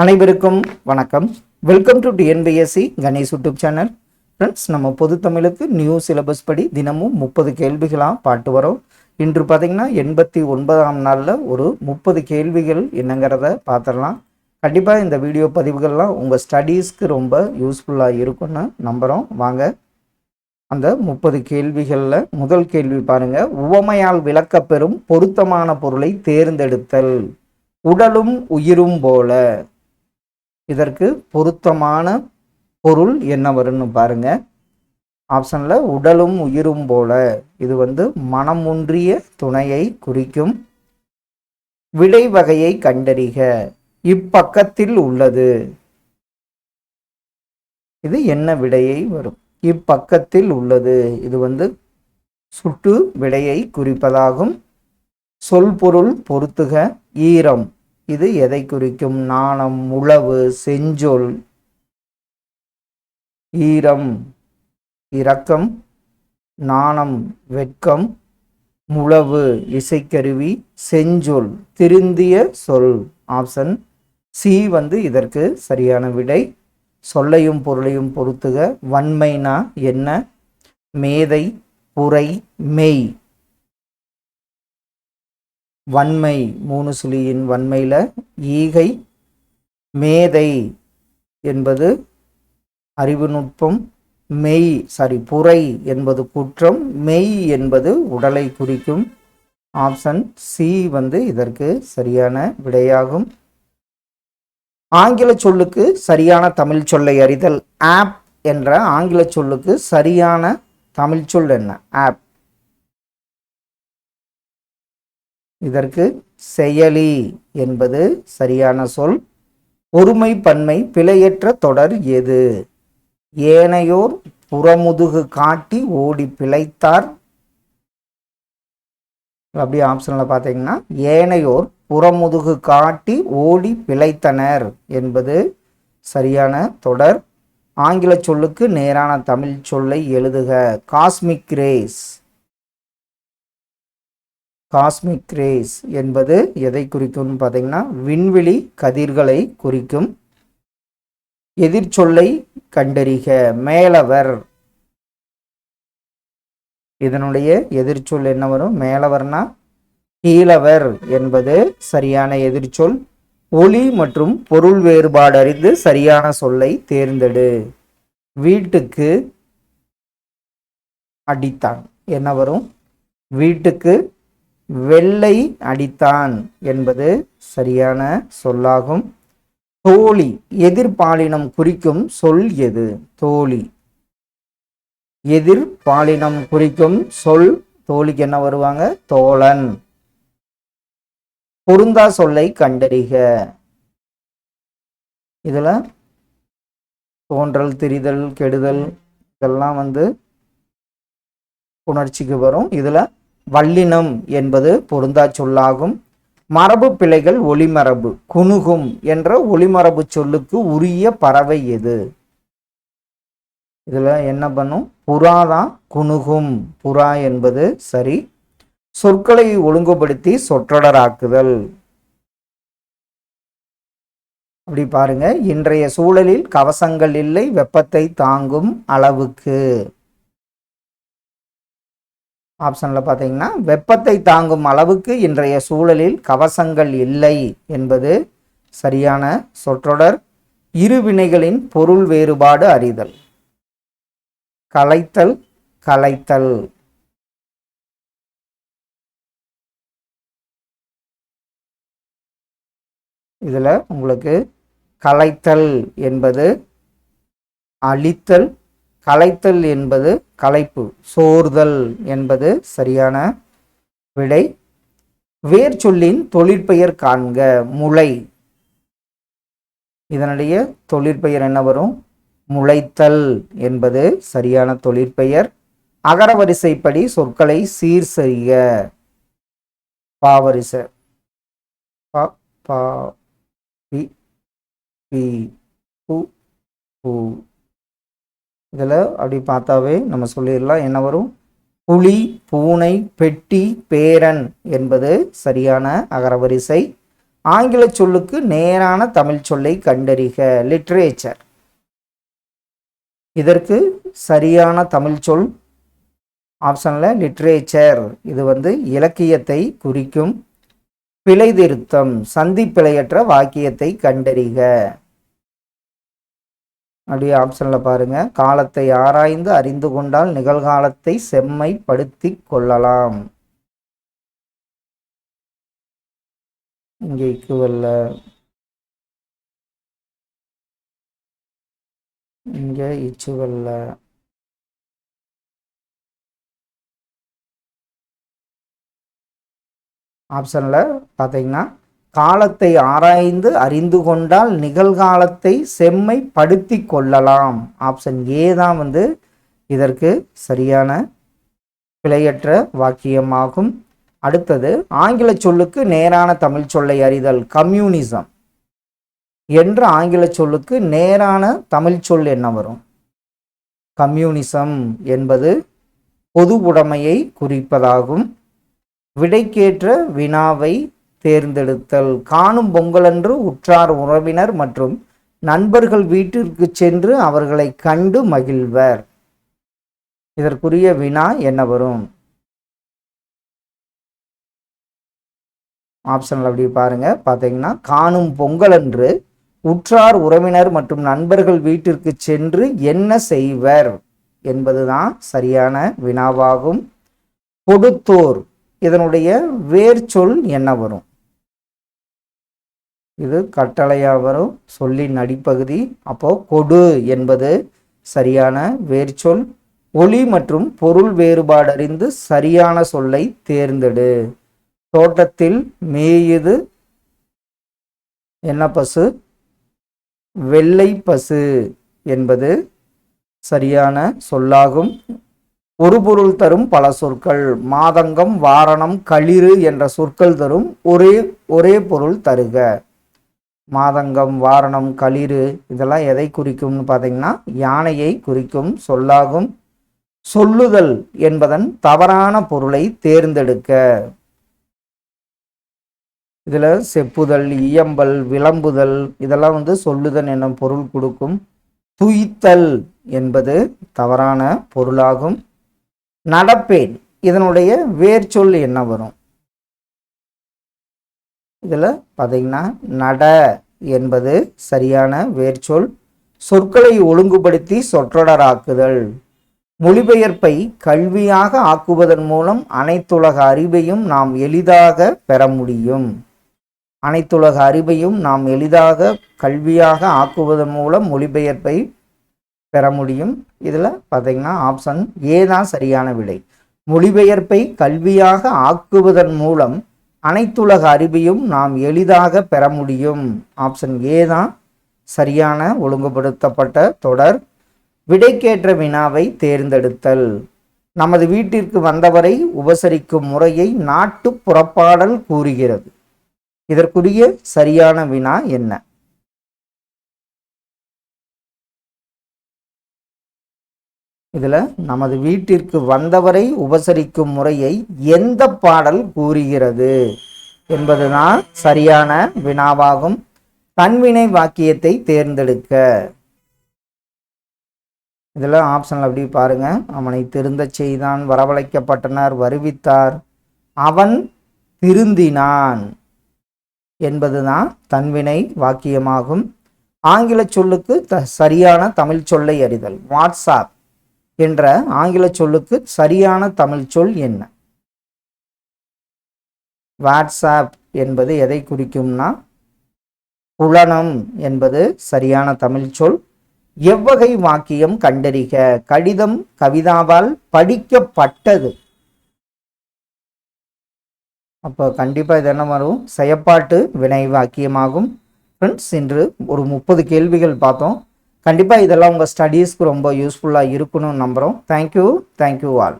அனைவருக்கும் வணக்கம். Welcome to TNPSC Ganesh YouTube channel. Friends நம்ம பொது தமிழுக்கு நியூ சிலபஸ் படி தினமும் முப்பது கேள்விகளாக பாட்டு வரோம். இன்று பார்த்தீங்கன்னா எண்பத்தி ஒன்பதாம் நாளில் ஒரு முப்பது கேள்விகள் என்னங்கிறத பார்த்துடலாம் கண்டிப்பாக இந்த வீடியோ பதிவுகள்லாம் உங்கள் ஸ்டடீஸ்க்கு ரொம்ப யூஸ்ஃபுல்லாக இருக்கும்னு நம்புகிறோம் வாங்க. அந்த முப்பது கேள்விகளில் முதல் கேள்வி பாருங்கள் உவமையால் விளக்கப்பெறும் பொருத்தமான பொருளை தேர்ந்தெடுத்தல். உடலும் உயிரும் போல. இதற்கு பொருத்தமான பொருள் என்ன வரும்னு பாருங்க. ஆப்ஷனில் உடலும் உயிரும் போல. இது வந்து மனமுன்றிய துணையை குறிக்கும் விடை வகையை கண்டறிக. இப்பக்கத்தில் உள்ளது. இது என்ன விடையை வரும்? இப்பக்கத்தில் உள்ளது. இது வந்து சுட்டு விடையை குறிப்பதாகும். சொல் பொருள் பொருத்துக. ஈரம். இது எதை குறிக்கும்? நாணம் உளவு செஞ்சொல் ஈரம் இரக்கம் நாணம் வெட்கம் முழவு இசைக்கருவி செஞ்சொல் திருந்திய சொல் ஆப்ஷன் சி வந்து இதற்கு சரியான விடை. சொல்லையும் பொருளையும் பொறுத்துக வன்மைனா என்ன? மேதை புரை மெய். வன்மை மூணு சுழியின் வன்மையில் ஈகை மேதை என்பது அறிவு நுட்பம் மெய் சாரி புரை என்பது குற்றம் மெய் என்பது உடலை குறிக்கும். ஆப்ஷன் சி வந்து இதற்கு சரியான விடையாகும். ஆங்கில சொல்லுக்கு சரியான தமிழ் சொல்லை அறிதல் ஆப் என்ற ஆங்கில சொல்லுக்கு சரியான தமிழ் சொல் என்ன? ஆப் இதற்கு செயலி என்பது சரியான சொல். ஒருமை பன்மை பிழையற்ற தொடர் எது? ஏனையோர் புறமுதுகு காட்டி ஓடி பிழைத்தார். அப்படியே ஆப்ஷனில் பார்த்தீங்கன்னா ஏனையோர் புறமுதுகு காட்டி ஓடி பிழைத்தனர் என்பது சரியான தொடர். ஆங்கில சொல்லுக்கு நேரான தமிழ் சொல்லை எழுதுக. காஸ்மிக் ரேஸ் காஸ்மிக் ரேஸ் என்பது எதை குறிக்கும்னு பார்த்தீங்கன்னா விண்வெளி கதிர்களை குறிக்கும் எதிர்ச்சொல்லை கண்டறிக மேலவர். இதனுடைய எதிர்ச்சொல் என்ன வரும்? மேலவர்னா கீழவர் என்பது சரியான எதிர்ச்சொல். ஒளி மற்றும் பொருள் வேறுபாடு அறிந்து சரியான சொல்லை தேர்ந்தெடு. வீட்டுக்கு அடித்தான். என்ன வரும்? வீட்டுக்கு வெள்ளை அடித்தான் என்பது சரியான சொல்லாகும். தோழி எதிர்பாலினம் குறிக்கும் சொல் எது? தோழி. எதிர்பாலினம் குறிக்கும் சொல் தோழிக்கு என்ன வருவாங்க? தோழன். பொருந்தா சொல்லை கண்டறிக. இதில் தோன்றல் திரிதல் கெடுதல் இதெல்லாம் வந்து உணர்ச்சிக்கு வரும். இதில் வல்லினம் என்பது பொருந்தா சொல்லாகும். மரபு பிழைகள் ஒளிமரபு குணுகும் என்ற ஒளிமரபு சொல்லுக்கு உரிய பறவை எது? இதில் என்ன பண்ணும்? புறா தான் குணுகும். புறா என்பது சரி. சொற்களை ஒழுங்குபடுத்தி சொற்றொடராக்குதல். அப்படி பாருங்க. இன்றைய சூழலில் கவசங்கள் இல்லை வெப்பத்தை தாங்கும் அளவுக்கு. ஆப்ஷனில் பார்த்தீங்கன்னா வெப்பத்தை தாங்கும் அளவுக்கு இன்றைய சூழலில் கவசங்கள் இல்லை என்பது சரியான சொற்றொடர். இரு வினைகளின் பொருள் வேறுபாடு அறிதல். கலைத்தல் கலைத்தல். இதில் உங்களுக்கு கலைத்தல் என்பது அழித்தல் கலைத்தல் என்பது கலைப்பு சோர்தல் என்பது சரியான விடை. வேர் சொல்லின் தொழிற்பெயர் காண்க முளை. இதனுடைய தொழிற்பெயர் என்ன வரும்? முளைத்தல் என்பது சரியான தொழிற்பெயர். அகர வரிசைப்படி சொற்களை சீர் செய்க. பாவரிசை ப பா பி பி பு பூ இதில் அப்படி பார்த்தாவே நம்ம சொல்லிடலாம். என்ன வரும்? புலி பூனை பெட்டி பேரன் என்பது சரியான அகரவரிசை. ஆங்கில சொல்லுக்கு நேரான தமிழ் சொல்லை கண்டறிக. லிட்ரேச்சர் இதற்கு சரியான தமிழ் சொல். ஆப்ஷனில் லிட்ரேச்சர் இது வந்து இலக்கியத்தை குறிக்கும். பிழை திருத்தம் சந்தி பிழையற்ற வாக்கியத்தை கண்டறிக. அப்படியே ஆப்ஷனில் பாருங்கள் காலத்தை ஆராய்ந்து அறிந்து கொண்டால் நிகழ்காலத்தை செம்மைப்படுத்தி கொள்ளலாம். இங்கே இக்குவல்ல இங்கே இச்சுவல்ல ஆப்ஷனில் பார்த்தீங்கன்னா காலத்தை ஆராய்ந்து அறிந்து கொண்டால் நிகழ்காலத்தை செம்மைப்படுத்தி கொள்ளலாம். ஆப்ஷன் ஏ தான் வந்து இதற்கு சரியான பிழையற்ற வாக்கியமாகும். அடுத்தது ஆங்கில சொல்லுக்கு நேரான தமிழ் சொல்லை அறிதல் கம்யூனிசம். என்ற ஆங்கில சொல்லுக்கு நேரான தமிழ் சொல் என்ன வரும்? கம்யூனிசம் என்பது பொது உடைமையை குறிப்பதாகும். விடைக்கேற்ற வினாவை தேர்ந்தெடுத்தல் காணும் பொங்கலன்று உற்றார் உறவினர் மற்றும் நண்பர்கள் வீட்டிற்கு சென்று அவர்களை கண்டு மகிழ்வர். இதற்குரிய வினா என்ன வரும்? ஆப்ஷனில் அப்படி பாருங்க. பார்த்தீங்கன்னா காணும் பொங்கலன்று உற்றார் உறவினர் மற்றும் நண்பர்கள் வீட்டிற்கு சென்று என்ன செய்வர்? என்பதுதான் சரியான வினாவாகும். கொடுத்தோர். இதனுடைய வேர்ச்சொல் என்ன வரும்? இது கட்டளையாக வரும் சொல்லின் அடிப்பகுதி. அப்போ கொடு என்பது சரியான வேர்ச்சொல். ஒளி மற்றும் பொருள் வேறுபாடு அறிந்து சரியான சொல்லை தேர்ந்தெடு. தோட்டத்தில் மேயுது என்ன பசு? வெள்ளை பசு என்பது சரியான சொல்லாகும். ஒரு பொருள் தரும் பல சொற்கள். மாதங்கம் வாரணம் களிறு என்ற சொற்கள் தரும் ஒரே ஒரே பொருள் தருக. மாதங்கம் வாரணம் களிறு இதெல்லாம் எதை குறிக்கும்னு பார்த்தீங்கன்னா யானையை குறிக்கும் சொல்லாகும் சொல்லுதல் என்பதன் தவறான பொருளை தேர்ந்தெடுக்க. இதில் செப்புதல் இயம்பல் விளம்புதல் இதெல்லாம் வந்து சொல்லுதல் என்னும் பொருள் கொடுக்கும். துய்த்தல் என்பது தவறான பொருளாகும். நடப்பேன் இதனுடைய வேர்ச்சொல் என்ன வரும்? இதில் பார்த்தீங்கன்னா நட என்பது சரியான வேர்ச்சொல் சொற்களை ஒழுங்குபடுத்தி சொற்றொடராக்குதல். மொழிபெயர்ப்பை கல்வியாக ஆக்குவதன் மூலம் அனைத்துலக அறிவையும் நாம் எளிதாக பெற முடியும். அனைத்துலக அறிவையும் நாம் எளிதாக கல்வியாக ஆக்குவதன் மூலம் மொழிபெயர்ப்பை பெற முடியும். இதில் பார்த்தீங்கன்னா ஆப்ஷன் ஏ தான் சரியான விடை. மொழிபெயர்ப்பை கல்வியாக ஆக்குவதன் மூலம் அனைத்துலக அறிவையும் நாம் எளிதாக பெற முடியும். ஆப்ஷன் ஏ தான். சரியான ஒழுங்குபடுத்தப்பட்ட தொடர். விடைக்கேற்ற வினாவை தேர்ந்தெடுத்தல். நமது வீட்டிற்கு வந்தவரை உபசரிக்கும் முறையை நாட்டு புறப்பாடல் கூறுகிறது. இதற்குரிய சரியான வினா என்ன? இதில் நமது வீட்டிற்கு வந்தவரை உபசரிக்கும் முறையை எந்த பாடல் கூறுகிறது என்பதுதான் சரியான வினாவாகும். தன்வினை வாக்கியத்தை தேர்ந்தெடுக்க. இதில் ஆப்ஷனில் அப்படி பாருங்க. அவனை திருந்த செய்தான் வரவழைக்கப்பட்டனர் வருவித்தார். அவன் திருந்தினான் என்பதுதான் தன்வினை வாக்கியமாகும். ஆங்கில சொல்லுக்கு த சரியான தமிழ் சொல்லை அறிதல். வாட்ஸ்அப். என்ற ஆங்கில சொல்லுக்கு சரியான தமிழ் சொல் என்ன? வாட்ஸ்அப் என்பது எதை குறிக்கும்னா? புலனம் என்பது சரியான தமிழ் சொல். எவ்வகை வாக்கியம் கண்டறிக. கடிதம் கவிதாவால் படிக்கப்பட்டது. அப்போ கண்டிப்பாக இது என்ன வரும்? செயப்பாட்டு வினை வாக்கியமாகும். ஃப்ரெண்ட்ஸ் இன்று ஒரு முப்பது கேள்விகள் பார்த்தோம். கண்டிப்பாக இதெல்லாம் உங்கள் ஸ்டடீஸ்க்கு ரொம்ப யூஸ்ஃபுல்லாக இருக்கணும்னு நம்புகிறோம் தேங்க்யூ தேங்க்யூ ஆல்